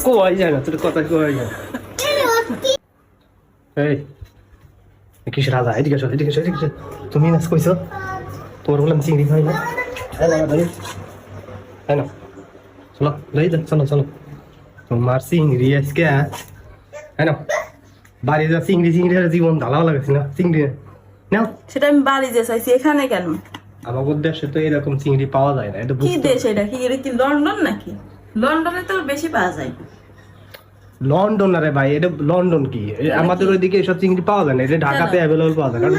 কোয়াই যায় না তোর কথা কোয়াই যায় এই কিস রাজা এদিকে এসো এদিকে এসো এদিকে তুমি নাচ কইছো তোর বললাম চিংড়ি খাই না এই না, চলো লই যা চলো চলো তোমার চিংড়ি আজকে হ্যাঁ না বাড়ি যা চিংড়ি চিংড়ি জীবন ঢালাও লাগাছি না চিংড়ি নাও সেটা আমি বাড়ি যে চাইছি এখানে কেন আমাদের দেশে তো এরকম চিংড়ি পাওয়া যায় না এটা কি দেশ এটা কি এটা কি লন্ডন নাকি লন্ডনে তো বেশি পাওয়া যায়। লন্ডন আরে ভাই এটা লন্ডন কি? আমাদের ওইদিকে এসব চিংড়ি পাওয়া যায় না এটা ঢাকাতে অ্যাভেলেবল পাওয়া যায়। কারণ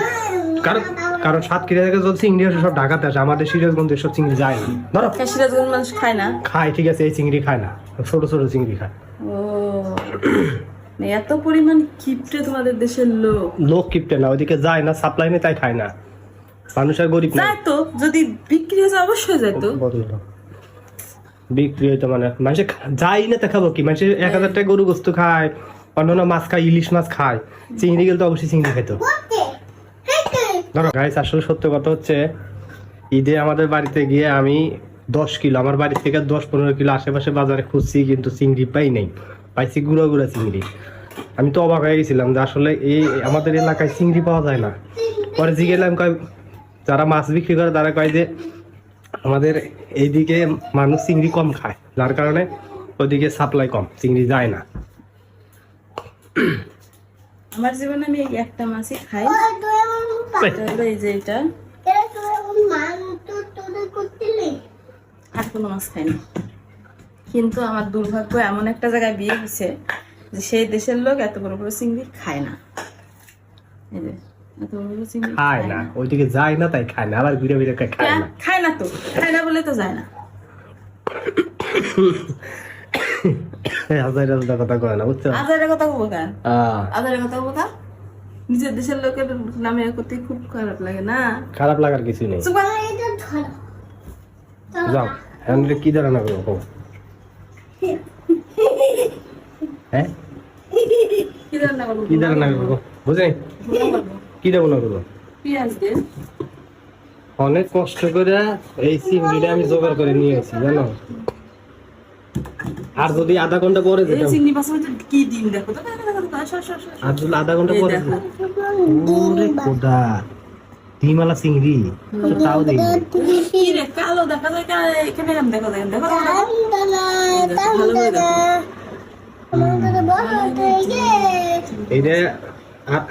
কারণ কারণ সাতক্ষীরা থেকে যত চিংড়ি আসে সব ঢাকাতে আসে আমাদের সিরাজগঞ্জে এসব চিংড়ি যায় না। ধরো হ্যাঁ, সিরাজগঞ্জ মানুষ খায় না? খায় ঠিক আছে এই চিংড়ি খায় না ছোট ছোট চিংড়ি খায়। ও। এত পরিমাণ কিপটে তোমাদের দেশের লোক। লোক কিপটে না ওইদিকে যায় না সাপ্লাই নেই তাই খায় না। মানুষ আর গরিব না। তো যদি বিক্রি হয়েছে অবশ্যই বদল বিক্রি হইতো মানে। মানুষে যাই না তা খাব কি, মানুষে এক হাজার টাকা গরু গোস্ত খায় অন্যান্য মাছ খায়, ইলিশ মাছ খায়। চিংড়ি গেলে তো অবশ্যই চিংড়ি খেতো ধরো গাইস আসলে সত্য কথা হচ্ছে, ঈদে আমাদের বাড়িতে গিয়ে আমি দশ কিলো, আমার বাড়ি থেকে দশ পনেরো কিলো আশেপাশে বাজারে খুঁজছি, কিন্তু চিংড়ি পাই নাই। পাইছি গুঁড়ো গুঁড়া চিংড়ি। আমি তো অবাক হয়ে গেছিলাম যে আসলে এই আমাদের এলাকায় চিংড়ি পাওয়া যায় না। পরে জিগেলাম কয় যারা মাছ বিক্রি করে তারা কয় যে আমাদের এইদিকে মানুষ চিংড়ি কম খায় যার কারণে ওইদিকে সাপ্লাই কম চিংড়ি যায় না। আমার জীবনে আমি এই একটা মাছই খাই। এই যে এটা। আর কোনো মাছ খাই না কিন্তু আমার দুর্ভাগ্য এমন একটা জায়গায় বিয়ে হয়েছে যে সেই দেশের লোক এত বড় বড় চিংড়ি খায় না। এই যে। খায় না ওইদিকে যায় না তাই খায় না আবার ঘুরে ঘুরে খায় না। খায় না তো খায় না বলে তো যায় না। কথা কয় না বুঝছ? আজারের কথা বলব কেন? কথা কেন? নিজের দেশের লোকের নামে করতে খুব খারাপ লাগে না? খারাপ লাগার কিছু নেই। যাও এখন কি ধারণা করব হ্যাঁ? কি রান্না করব? কি ধারণা করব বুঝে কি করব পেঁয়াজ দিয়ে অনেক কষ্ট করে এই চিংড়িটা আমি জোগাড় করে নিয়ে এসেছি জানো? আর যদি আধা ঘণ্টা পরে যেতাম। চিংড়ি মধ্যে কি দেখো? তো। আর যদি আধা ঘণ্টা পরে ওরে খোদা ডিমালা চিংড়ি। তাও দেখি কি রে, কালো দেখা যায় এখানে দেখো, দেখো, ভালো করে আ-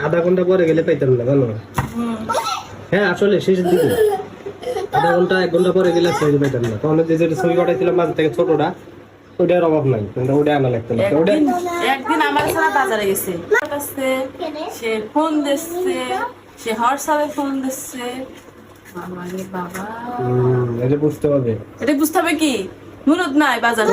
আধা ঘণ্টা পরে গেলে পাইতাম না জানো? হ্যাঁ আসলে শেষের দিকে। আধা ঘণ্টা এক ঘণ্টা পরে গেলে ছবি পাইতাম না। তখন যে যেটা ছবি পাঠাইছিলাম মাঝে থেকে ছোটটা ওইটার অভাব নাই। কিন্তু ওটা আনা লাগতো না। ওটা একদিন আমার বাজারে গেছে। সে ফোন দিচ্ছে সে হোয়াটসঅ্যাপে ফোন দিচ্ছে। বাবা এটা বুঝতে হবে। এটা বুঝতে হবে কি? মুরদ নাই বাজার।